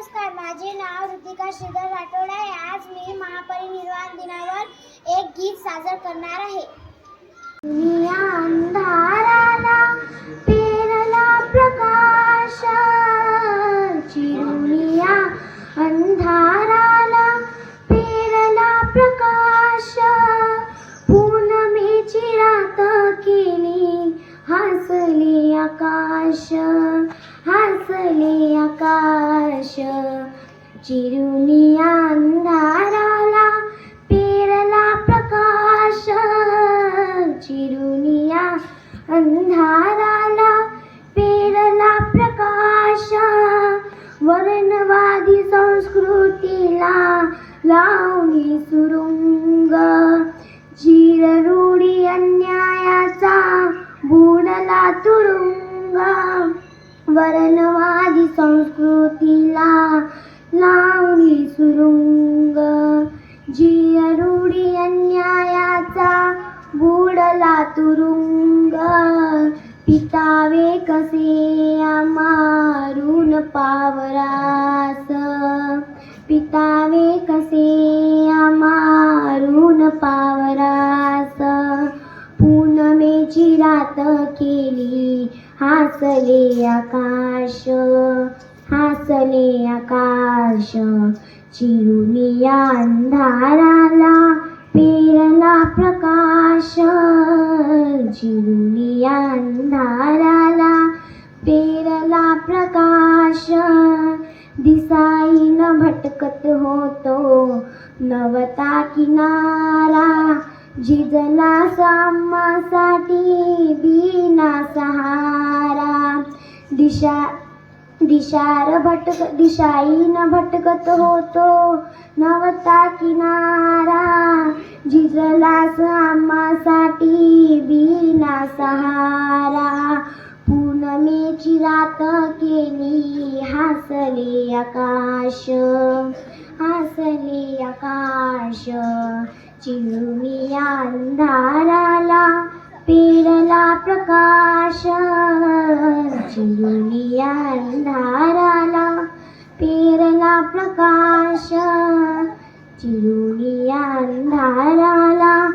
नमस्कार माझे नाव ऋतिका श्रीधर राठोड आहे. आज मी महापरिनिर्वाण दिनावर एक गीत सादर करणार आहे. दुनिया अंधाराला पेरला प्रकाश चिरुनिया अंधाराला पेरला प्रकाश पूनमेची रात केली हसले आकाश. आकाश चिरुनिया अंधाराला पेरला प्रकाश. चिरुनिया अंधाराला पेरला प्रकाश. वर्णवादी संस्कृतीला लावली सुरुंग. चिररूढी अन्यायाचा बुडला तुरुंग. वर्णवादी संस्कृतीला लावली सुरुंग. जियरूढी अन्यायाचा बुडला तुरुंग. पितावे कसे मारून पावरास? पिता केली. हासले आकाश हासले आकाश. चिरुनिया अंधाराला पेरला प्रकाश. चिरुनिया अंधाराला पेरला प्रकाश. दिसाईन भटकत होतो नवता किनारा. झिजला सामासाठी बिना सहारा. दिशा दिशार भटक दिशाईन भटकत होतो नवता किनारा. झिजला सामासाठी बिना सहारा. तुझी रात केली हासले आकाश. हासले आकाश. चिरुनिया अंधाराला पेरला प्रकाश. चिरुनिया अंधाराला पेरला प्रकाश. चिरुनिया अंधाराला